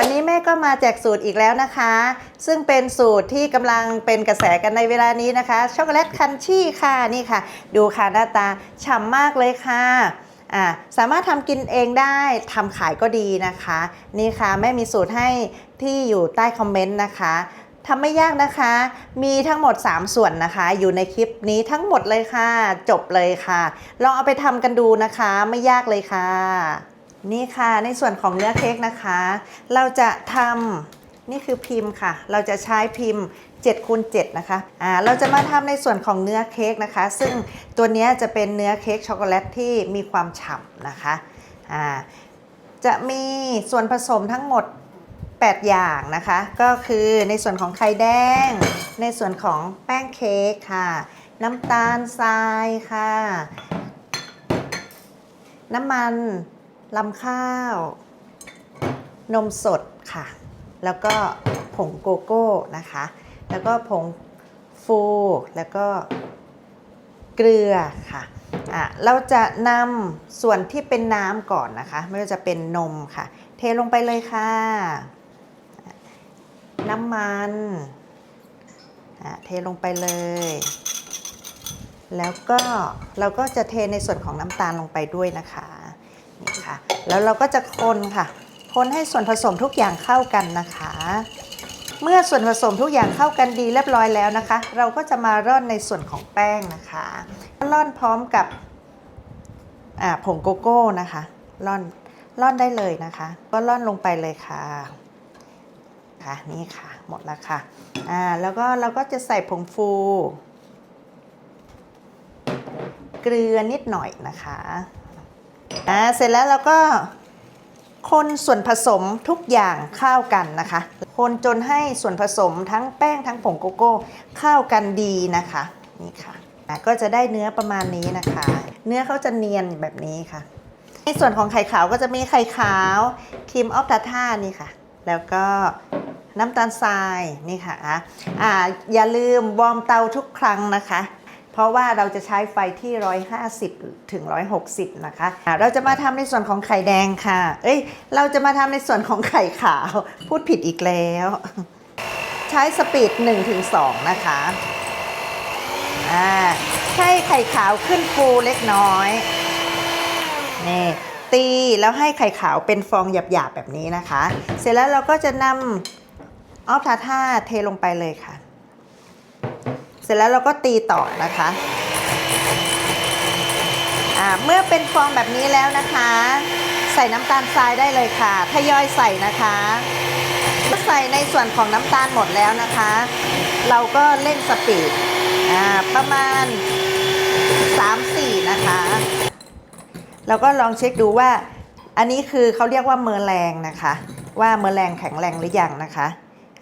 วันนี้แม่ก็มาแจกสูตรอีกแล้วนะคะ ซึ่งเป็นสูตรที่กำลังเป็นกระแสกันในเวลานี้นะคะ ช็อกโกแลตคันชี่ค่ะนี่ค่ะ ดูค่ะหน้าตาฉ่ำมากเลยค่ะอ่าสามารถทำกินเองได้ทำขายก็ดีนะคะ นี่ค่ะแม่มีสูตรให้ที่อยู่ใต้คอมเมนต์นะคะทำไม่ยากนะคะ มีทั้งหมด 3 ส่วนนะคะ อยู่ในคลิปนี้ทั้งหมดเลยค่ะ จบเลยค่ะ ลองเอาไปทำกันดูนะคะ ไม่ยากเลยค่ะ นี่ค่ะในส่วนของเนื้อเค้กนะคะ เราจะทำนี่คือพิมพ์ค่ะ เราจะใช้พิมพ์7คูณ7นะคะอ่าเราจะมาทำในส่วนของเนื้อเค้กนะคะ ซึ่งตัวนี้จะเป็นเนื้อเค้กช็อกโกแลตที่มีความฉ่ำนะคะอ่าจะมีส่วนผสมทั้งหมด 8 อย่างนะคะ ก็คือในส่วนของไข่แดง ในส่วนของแป้งเค้กค่ะ น้ำตาลทรายค่ะ น้ำมัน ลำข้าว นมสดค่ะ แล้วก็ผงโกโก้นะคะ แล้วก็ผงฟูแล้วก็เกลือค่ะอะ เราจะนำส่วนที่เป็นน้ำก่อนนะคะ ไม่ว่าจะเป็นนมค่ะ เทลงไปเลยค่ะ น้ำมันอะเทลงไปเลย แล้วก็เราก็จะเทในส่วนของน้ำตาลลงไปด้วยนะคะนี่ค่ะ แล้วเราก็จะคนค่ะ คนให้ส่วนผสมทุกอย่างเข้ากันนะคะ เมื่อส่วนผสมทุกอย่างเข้ากันดีเรียบร้อยแล้วนะคะ เราก็จะมาร่อนในส่วนของแป้งนะคะร่อนพร้อมกับผงโกโก้นะคะร่อนร่อนได้เลยนะคะ ก็ร่อนลงไปเลยค่ะค่ะนี่ค่ะหมดแล้วค่ะอ่าแล้วก็เราก็จะใส่ผงฟู เกลือนิดหน่อยนะคะ อ่าเสร็จแล้วเราก็คนส่วนผสมทุกอย่างเข้ากันนะคะ คนจนให้ส่วนผสมทั้งแป้งทั้งผงโกโก้เข้ากันดีนะคะนี่ค่ะอะก็จะได้เนื้อประมาณนี้นะคะ เนื้อเขาจะเนียนแบบนี้ค่ะ ในส่วนของไข่ขาวก็จะมีไข่ขาวครีมออฟทาท่านี่ค่ะ แล้วก็น้ำตาลทรายนี่ค่ะอะอ่าอย่าลืมวอร์มเตาทุกครั้งนะคะ เพราะว่าเราจะใช้ไฟที่ 150 ถึง 160 นะคะ เราจะมาทำในส่วนของไข่แดงค่ะ เอ้ย เราจะมาทำในส่วนของไข่ขาว พูดผิดอีกแล้ว ใช้สปีด1ถึง2นะคะอ่าให้ไข่ขาวขึ้นฟูเล็กน้อย นี่ตีแล้วให้ไข่ขาวเป็นฟองหยาบๆแบบนี้นะคะ เสร็จแล้วเราก็จะนำออฟทาท่าเทลงไปเลยค่ะ เสร็จแล้วเราก็ตีต่อนะคะอ่าเมื่อเป็นฟองแบบนี้แล้วนะคะ ใส่น้ำตาลทรายได้เลยค่ะทยอยใส่นะคะเมื่อใส่ในส่วนของน้ำตาลหมดแล้วนะคะ เราก็เร่งสปีดอ่าประมาณ 3-4 นะคะเราก็ลองเช็คดูว่า อันนี้คือเขาเรียกว่าเมอแรงนะคะ ว่าเมอแรงแข็งแรงหรือยังนะคะ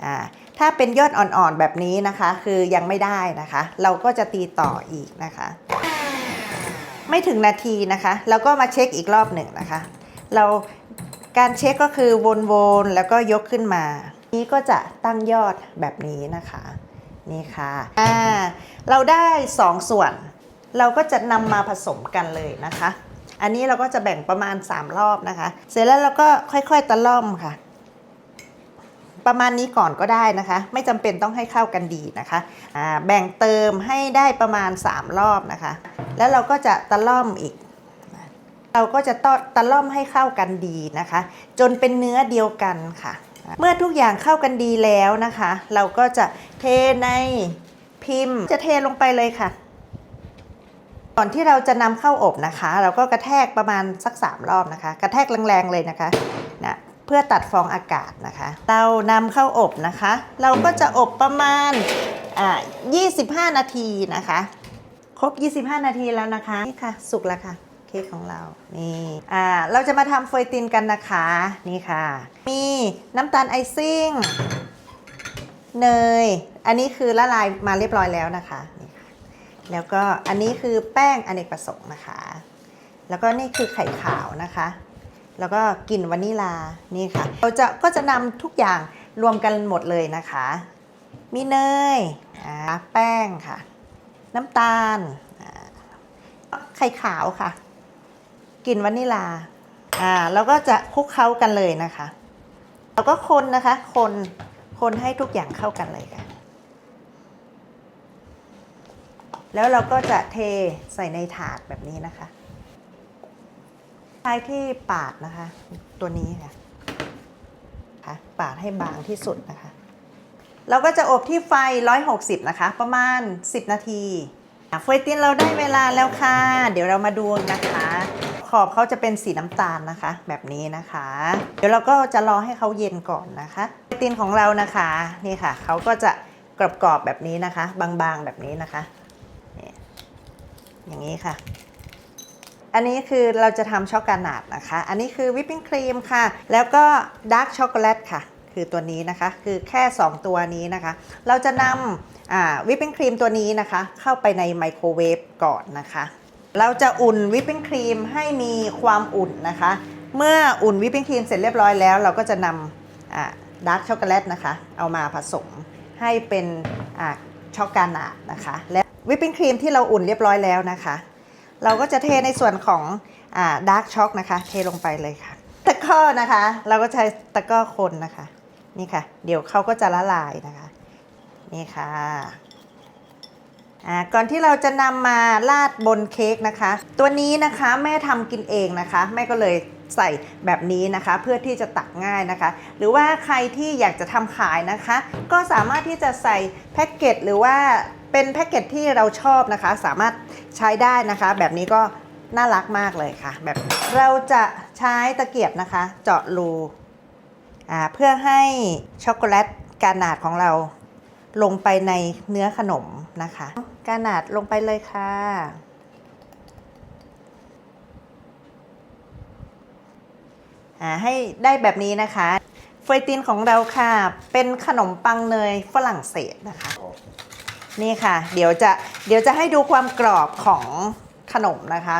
อ่าถ้าเป็นยอดอ่อนๆแบบนี้นะคะ คือยังไม่ได้นะคะ เราก็จะตีต่ออีกนะคะ ไม่ถึงนาทีนะคะเราก็มาเช็คอีกรอบหนึ่งนะคะ เราการเช็คก็คือวนๆแล้วก็ยกขึ้นมา นี้ก็จะตั้งยอดแบบนี้นะคะ นี่ค่ะอ่าเราได้2ส่วน เราก็จะนำมาผสมกันเลยนะคะ อันนี้เราก็จะแบ่งประมาณ 3 รอบนะคะ เสร็จแล้วเราก็ค่อยๆตะล่อมค่ะ ประมาณนี้ก่อนก็ได้นะคะ ไม่จำเป็นต้องให้เข้ากันดีนะคะแบ่งเติมให้ได้ประมาณ 3 รอบนะคะ แล้วเราก็จะตะล่อมอีก เราก็จะตตะล่อมให้เข้ากันดีนะคะ จนเป็นเนื้อเดียวกันค่ะ เมื่อทุกอย่างเข้ากันดีแล้วนะคะ เราก็จะเทในพิมพ์จะเทลงไปเลยค่ะ ก่อนที่เราจะนำเข้าอบนะคะ เราก็กระแทกประมาณสัก 3 รอบนะคะ กระแทกแรงๆเลยนะคะนะ พื่อตัดฟองอากาศนะคะเรานำเข้าอบนะคะ เราก็จะอบประมาณ25 นาทีนะคะ ครบ 25 นาทีแล้วนะคะนี่ค่ะ สุกแล้วค่ะเค้กของเรา นี่อ่าเราจะมาทำเฟยตินกันนะคะ นี่ค่ะ มีน้ำตาลไอซิ่ง เนย อันนี้คือละลายมาเรียบร้อยแล้วนะคะนี่ค่ะแล้วก็อันนี้คือแป้งอเนกประสงค์นะคะ แล้วก็นี่คือไข่ขาวนะคะ แล้วก็กลิ่นวานิลานี่ค่ะ เราจะก็จะนำทุกอย่างรวมกันหมดเลยนะคะ มีเนยแป้งค่ะ น้ำตาล ไข่ขาวค่ะกลิ่นวานิลาอ่าแล้วก็จะคลุกเคล้ากันเลยนะคะแล้วก็คนนะคะคนคนให้ทุกอย่างเข้ากันเลยค่ะแล้วเราก็จะเทใส่ในถาดแบบนี้นะคะ ใช้ที่ปาดนะคะ ตัวนี้ค่ะค่ะปาดให้บางที่สุดนะคะ เราก็จะอบที่ไฟ 160 นะคะ ประมาณ 10 นาทีเฟยตินเราได้เวลาแล้วค่ะ เดี๋ยวเรามาดูนะคะ ขอบเขาจะเป็นสีน้ำตาลนะคะ แบบนี้นะคะ เดี๋ยวเราก็จะรอให้เขาเย็นก่อนนะคะเฟยตินของเรานะคะนี่ค่ะเขาก็จะกรอบๆแบบนี้นะคะ บางๆแบบนี้นะคะอย่างนี้ค่ะ อันนี้คือเราจะทำช็อกโกแลตนะคะ อันนี้คือวิปปิ้งครีมค่ะ แล้วก็ดาร์กช็อกโกแลตค่ะ คือตัวนี้นะคะ คือแค่ 2 ตัวนี้นะคะ เราจะนำวิปปิ้งครีมตัวนี้นะคะ เข้าไปในไมโครเวฟก่อนนะคะ เราจะอุ่นวิปปิ้งครีมให้มีความอุ่นนะคะ เมื่ออุ่นวิปปิ้งครีมเสร็จเรียบร้อยแล้ว เราก็จะนำดาร์กช็อกโกแลตนะคะ เอามาผสมให้เป็นช็อกโกแลตนะคะ และวิปปิ้งครีมที่เราอุ่นเรียบร้อยแล้วนะคะ เราก็จะเทในส่วนของดาร์กช็อกนะคะ เทลงไปเลยค่ะ ตะก้อนะคะ เราก็ใช้ตะก้อคนนะคะ นี่ค่ะ เดี๋ยวเขาก็จะละลายนะคะ นี่ค่ะอ่าก่อนที่เราจะนำมาราดบนเค้กนะคะ ตัวนี้นะคะแม่ทำกินเองนะคะ แม่ก็เลยใส่แบบนี้นะคะ เพื่อที่จะตักง่ายนะคะ หรือว่าใครที่อยากจะทำขายนะคะ ก็สามารถที่จะใส่แพ็กเกจหรือว่าเป็นแพ็กเกจที่เราชอบนะคะ สามารถ ใช้ได้นะคะ แบบนี้ก็น่ารักมากเลยค่ะ แบบเราจะใช้ตะเกียบนะคะ เจาะรูอ่าเพื่อให้ช็อกโกแลตกานาดของเราลงไปในเนื้อขนมนะคะ กานาดลงไปเลยค่ะอ่าให้ได้แบบนี้นะคะเฟยตินของเราค่ะ เป็นขนมปังเนยฝรั่งเศสนะคะ นี่ค่ะ เดี๋ยวจะเดี๋ยวจะให้ดูความกรอบของขนมนะคะ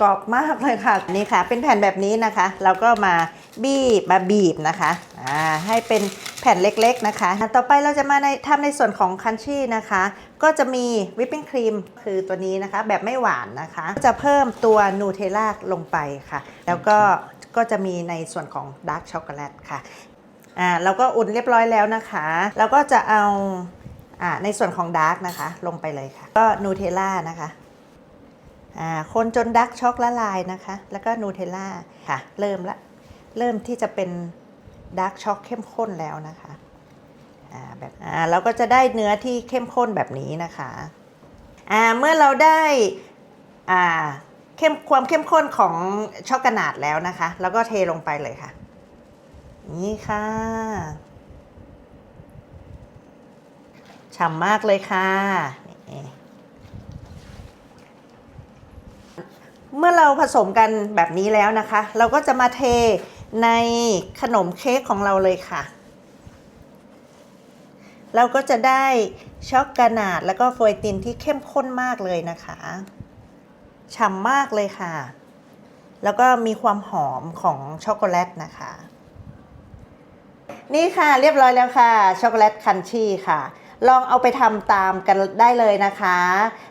กรอบมากเลยค่ะนี่ค่ะ เป็นแผ่นแบบนี้นะคะ เราก็มาบีบมาบีบนะคะอ่าให้เป็นแผ่นเล็กๆนะคะ ต่อไปเราจะมาในทำในส่วนของคันชี่นะคะ ก็จะมีวิปปิ้งครีมคือตัวนี้นะคะ แบบไม่หวานนะคะ จะเพิ่มตัวนูเทลล่าลงไปค่ะ แล้วก็ก็จะมีในส่วนของดาร์กช็อกโกแลตค่ะ อ่าเราก็อุ่นเรียบร้อยแล้วนะคะแล้วก็จะเอาอ่าในส่วนของดาร์กนะคะ ลงไปเลยค่ะ ก็นูเทลล่านะคะอ่าคนจนดาร์กช็อกละลายนะคะ แล้วก็นูเทลล่าค่ะ เริ่มละ เริ่มที่จะเป็นดาร์กช็อกเข้มข้นแล้วนะคะอ่าแบบอ่าเราก็จะได้เนื้อที่เข้มข้นแบบนี้นะคะอ่าเมื่อเราได้อ่าเข้มความเข้มข้นของช็อกโกแลตแล้วนะคะ แล้วก็เทลงไปเลยค่ะ นี่ค่ะฉ่ำมากเลยค่ะเมื่อเราผสมกันแบบนี้แล้วนะคะ เราก็จะมาเทในขนมเค้กของเราเลยค่ะ เราก็จะได้ช็อกโกแลตแล้วก็โฟยตินที่เข้มข้นมากเลยนะคะฉ่ำมากเลยค่ะ แล้วก็มีความหอมของช็อกโกแลตนะคะ นี่ค่ะเรียบร้อยแล้วค่ะ ช็อกโกแลตคันชี่ค่ะ ลองเอาไปทำตามกันได้เลยนะคะ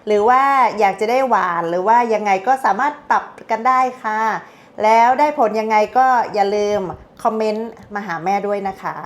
หรือว่าอยากจะได้หวานหรือว่ายังไงก็สามารถปรับกันได้ค่ะ แล้วได้ผลยังไงก็อย่าลืมคอมเมนต์มาหาแม่ด้วยนะคะ